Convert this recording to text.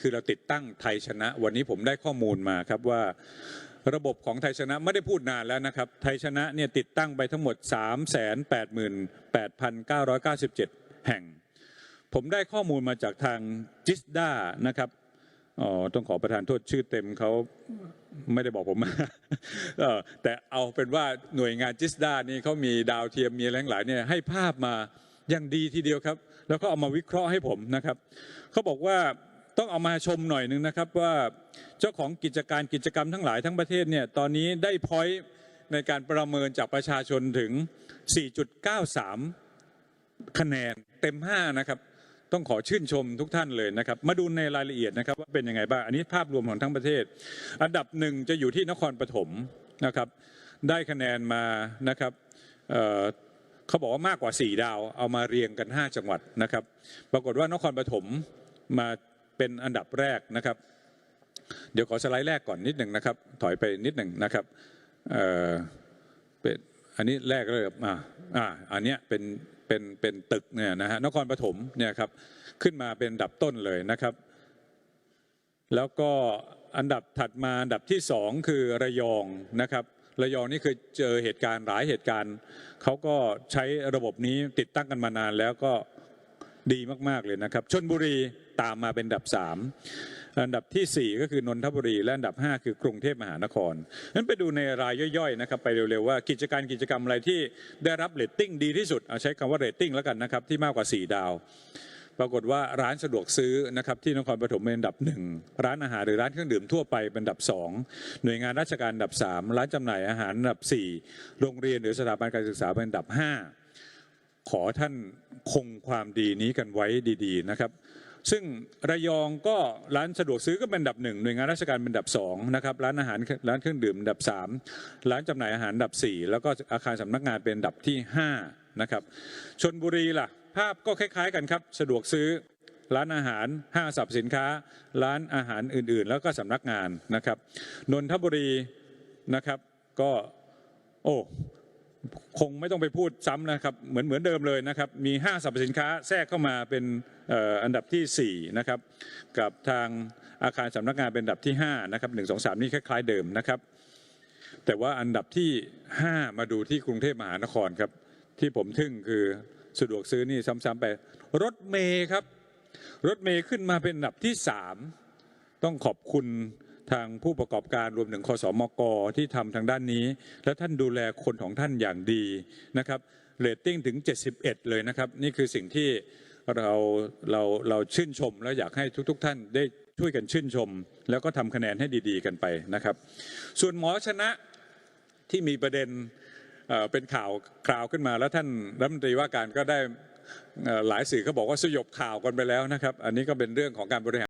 คือเราติดตั้งไทยชนะ วันนี้ผมได้ข้อมูลมาครับว่าระบบของไทยชนะไม่ได้พูดนานแล้วนะครับ ไทยชนะเนี่ยติดตั้งไปทั้งหมด 3 8 8 9 9 7 แห่ง ผมได้ข้อมูลมาจากทางจิสดานะครับอ๋อต้องขอประทานโทษชื่อเต็มเขาไม่ได้บอกผมมาแต่เอาเป็นว่าหน่วยงานจิสดานี่เขามีดาวเทียมมีอะไรทั้งหลายเนี่ยให้ภาพมาอย่างดีทีเดียวครับ แล้วก็เอามาวิเคราะห์ให้ผมนะครับเขาบอกว่า ต้องเอามาชมหน่อยหนึ่งนะครับว่าเจ้าของกิจการกิจกรรมทั้งหลายทั้งประเทศเนี่ยตอนนี้ได้พอยต์ในการประเมินจากประชาชนถึง 4.93 คะแนนเต็ม 5 นะครับ ต้องขอชื่นชมทุกท่านเลยนะครับ มาดูในรายละเอียดนะครับว่าเป็นยังไงบ้าง อันนี้ภาพรวมของทั้งประเทศ อันดับหนึ่งจะอยู่ที่นครปฐมนะครับ ได้คะแนนมานะครับเเขาบอกว่ามากกว่า 4 ดาว เอามาเรียงกัน 5 จังหวัดนะครับ ปรากฏว่านครปฐมมา เป็นอันดับแรกนะครับ เดี๋ยวขอสไลด์แรกก่อนนิดหนึ่งนะครับ ถอยไปนิดหนึ่งนะครับเอ่อเป็นอันนี้แรกเลยอ่าอ่าอันเนี้ยเป็นเป็นเป็นตึกเนี่ยนะฮะนครปฐมเนี่ยครับขึ้นมาเป็นอันดับต้นเลยนะครับ แล้วก็อันดับถัดมาอันดับที่สองคือระยองนะครับระยองนี่เคยเจอเหตุการณ์หลายเหตุการณ์เขาก็ใช้ระบบนี้ติดตั้งกันมานานแล้วก็ ดีมาก ๆ เลยนะครับชนบุรีตามมาเป็นอันดับสามอันดับที่สี่ก็คือนนทบุรี และอันดับห้าคือกรุงเทพมหานครนั้นไปดูในรายย่อยๆนะครับไปเร็วๆว่ากิจการกิจกรรมอะไรที่ได้รับเรตติ้งดีที่สุดเอาใช้คำว่าเรตติ้งแล้วกันนะครับที่มากกว่า 4 ดาว ปรากฏว่าร้านสะดวกซื้อนะครับที่นครปฐมเป็นอันดับหนึ่งร้านอาหารหรือร้านเครื่องดื่มทั่วไปเป็นอันดับสองหน่วยงานราชการอันดับสามร้านจำหน่ายอาหารอันดับสี่โรงเรียนหรือสถาบันการศึกษาเป็นอันดับห้า ขอท่านคงความดีนี้กันไว้ดี ๆ นะครับ ซึ่งระยองก็ร้านสะดวกซื้อก็เป็นดับหนึ่งหน่วยงานราชการเป็นดับสองนะครับร้านอาหารร้านเครื่องดื่มดับสามร้านจำหน่ายอาหารดับสี่แล้วก็อาคารสำนักงานเป็นอันดับที่ห้านะครับชนบุรีล่ะ ภาพก็คล้าย ๆ กันครับ สะดวกซื้อร้านอาหารห้างสรรพสินค้า ร้านอาหารอื่นๆ แล้วก็สำนักงานนะครับ นนทบุรีนะครับ ก็ โอ้ คงไม่ต้องไปพูดซ้ำนะครับเหมือนเหมือนเดิมเลยนะครับมีห้างสรรพสินค้าแทรกเข้ามาเป็นอันดับที่4นะครับกับทางอาคารสำนักงานเป็นอันดับที่5นะครับ1 2 3นี่คล้ายๆเดิมนะครับ แต่ว่าอันดับที่ 5 มาดูที่กรุงเทพมหานครครับที่ผมทึ่งคือสะดวกซื้อนี่ซ้ำๆไปรถเมย์ครับ รถเมย์ขึ้นมาเป็นอันดับที่ 3 ต้องขอบคุณ ทางผู้ประกอบการรวมถึงคอสมกที่ทำทางด้านนี้ และท่านดูแลคนของท่านอย่างดีนะครับเรตติ้งถึง 71 เลยนะครับ นี่คือสิ่งที่เราเราเราชื่นชม และอยากให้ทุกๆท่านได้ช่วยกันชื่นชม แล้วก็ทำคะแนนให้ดีๆกันไปนะครับ ส่วนหมอชนะที่มีประเด็นเป็นข่าวคราวขึ้นมา แล้วท่านรัฐมนตรีว่าการก็ได้หลายสื่อเขาบอกว่าสยบข่าวกันไปแล้วนะครับ อันนี้ก็เป็นเรื่องของการบริหาร